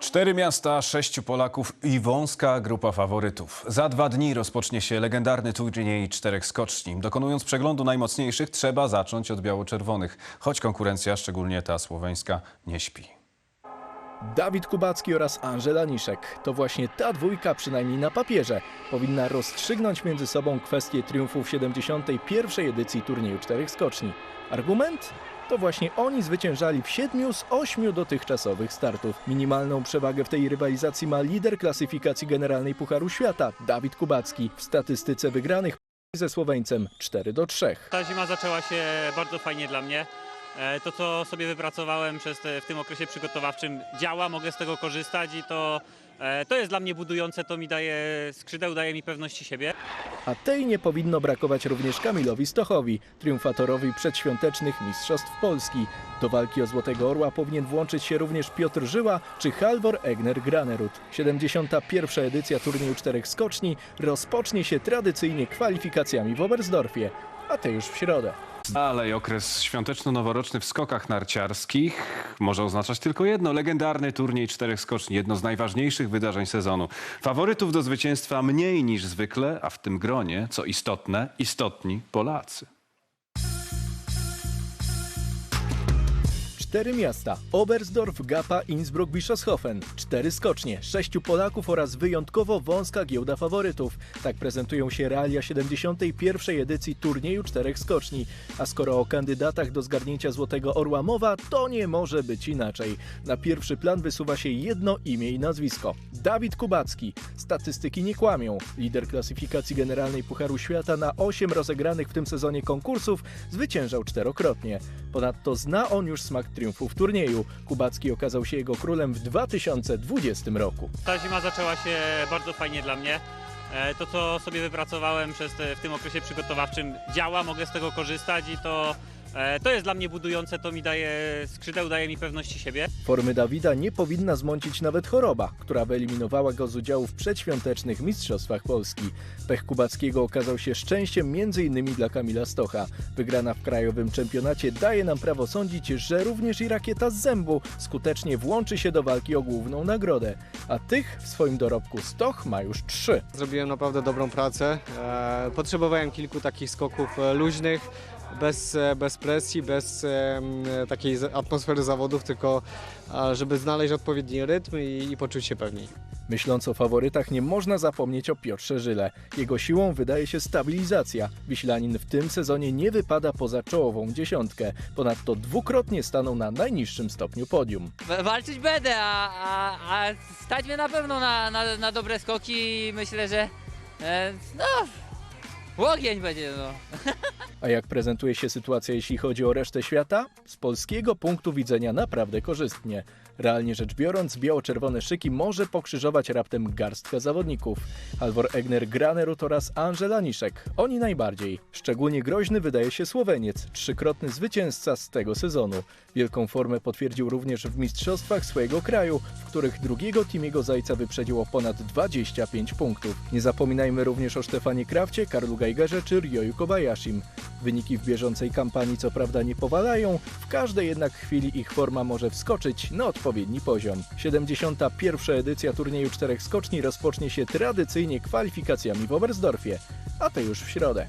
Cztery miasta, sześciu Polaków i wąska grupa faworytów. Za dwa dni rozpocznie się legendarny turniej czterech skoczni. Dokonując przeglądu najmocniejszych, trzeba zacząć od biało-czerwonych, choć konkurencja, szczególnie ta słoweńska, nie śpi. Dawid Kubacki oraz Angela Niszek. To właśnie ta dwójka, przynajmniej na papierze, powinna rozstrzygnąć między sobą kwestię triumfu w 71. edycji turnieju czterech skoczni. Argument? To właśnie oni zwyciężali w siedmiu z ośmiu dotychczasowych startów. Minimalną przewagę w tej rywalizacji ma lider klasyfikacji generalnej Pucharu Świata, Dawid Kubacki. W statystyce wygranych ze Słoweńcem 4 do 3. Ta zima zaczęła się bardzo fajnie dla mnie. E, To, co sobie wypracowałem przez te, w tym okresie przygotowawczym działa, mogę z tego korzystać i to, e, to jest dla mnie budujące, to mi daje skrzydeł, daje mi pewności siebie. A tej nie powinno brakować również Kamilowi Stochowi, triumfatorowi przedświątecznych Mistrzostw Polski. Do walki o Złotego Orła powinien włączyć się również Piotr Żyła czy Halvor Egner Granerud. 71. edycja turnieju czterech skoczni rozpocznie się tradycyjnie kwalifikacjami w Oberstdorfie, a te już w środę. Ale i okres świąteczno-noworoczny w skokach narciarskich może oznaczać tylko jedno. Legendarny turniej czterech skoczni, jedno z najważniejszych wydarzeń sezonu. Faworytów do zwycięstwa mniej niż zwykle, a w tym gronie, co istotne, istotni Polacy. Cztery miasta: Oberstdorf, Gapa, Innsbruck, Bischofshofen. Cztery skocznie, sześciu Polaków oraz wyjątkowo wąska giełda faworytów. Tak prezentują się realia 71. edycji turnieju czterech skoczni. A skoro o kandydatach do zgarnięcia Złotego Orła mowa, to nie może być inaczej. Na pierwszy plan wysuwa się jedno imię i nazwisko. Dawid Kubacki. Statystyki nie kłamią. Lider klasyfikacji generalnej Pucharu Świata na 8 rozegranych w tym sezonie konkursów zwyciężał czterokrotnie. Ponadto zna on już smak triumfu w turnieju. Kubacki okazał się jego królem w 2020 roku. Ta zima zaczęła się bardzo fajnie dla mnie. E, To, co sobie wypracowałem przez te, w tym okresie przygotowawczym działa, mogę z tego korzystać i to, e, to jest dla mnie budujące, to mi daje skrzydeł, daje mi pewności siebie. Formy Dawida nie powinna zmącić nawet choroba, która wyeliminowała go z udziału w przedświątecznych Mistrzostwach Polski. Pech Kubackiego okazał się szczęściem m.in. dla Kamila Stocha. Wygrana w krajowym czempionacie daje nam prawo sądzić, że również i rakieta z zębu skutecznie włączy się do walki o główną nagrodę. A tych w swoim dorobku Stoch ma już trzy. Zrobiłem naprawdę dobrą pracę. E, Potrzebowałem kilku takich skoków e, luźnych, bez, e, bez presji, bez takiej atmosfery zawodów, tylko żeby znaleźć odpowiedni rytm i, i poczuć się pewniej. Myśląc o faworytach, nie można zapomnieć o Piotrze Żyle. Jego siłą wydaje się stabilizacja. Wiślanin w tym sezonie nie wypada poza czołową dziesiątkę. Ponadto dwukrotnie stanął na najniższym stopniu podium. Walczyć będę, a, a, a stać mnie na pewno na, na, na dobre skoki i myślę, że e, no, ogień będzie no. A jak prezentuje się sytuacja, jeśli chodzi o resztę świata? Z polskiego punktu widzenia naprawdę korzystnie. Realnie rzecz biorąc, biało-czerwone szyki może pokrzyżować raptem garstka zawodników. Halvor Egner Granerud oraz Angela Niszek. Oni najbardziej. Szczególnie groźny wydaje się Słoweniec, trzykrotny zwycięzca z tego sezonu. Wielką formę potwierdził również w mistrzostwach swojego kraju, w których drugiego Timiego Zajca wyprzedził o ponad 25 punktów. Nie zapominajmy również o Stefanie Krawcie, Karlu Geigerze czy Ryoyu Kobayashim. Wyniki w bieżącej kampanii co prawda nie powalają, w każdej jednak chwili ich forma może wskoczyć na odpowiedni poziom. 71. edycja turnieju czterech skoczni rozpocznie się tradycyjnie kwalifikacjami w Oberstdorfie, a to już w środę.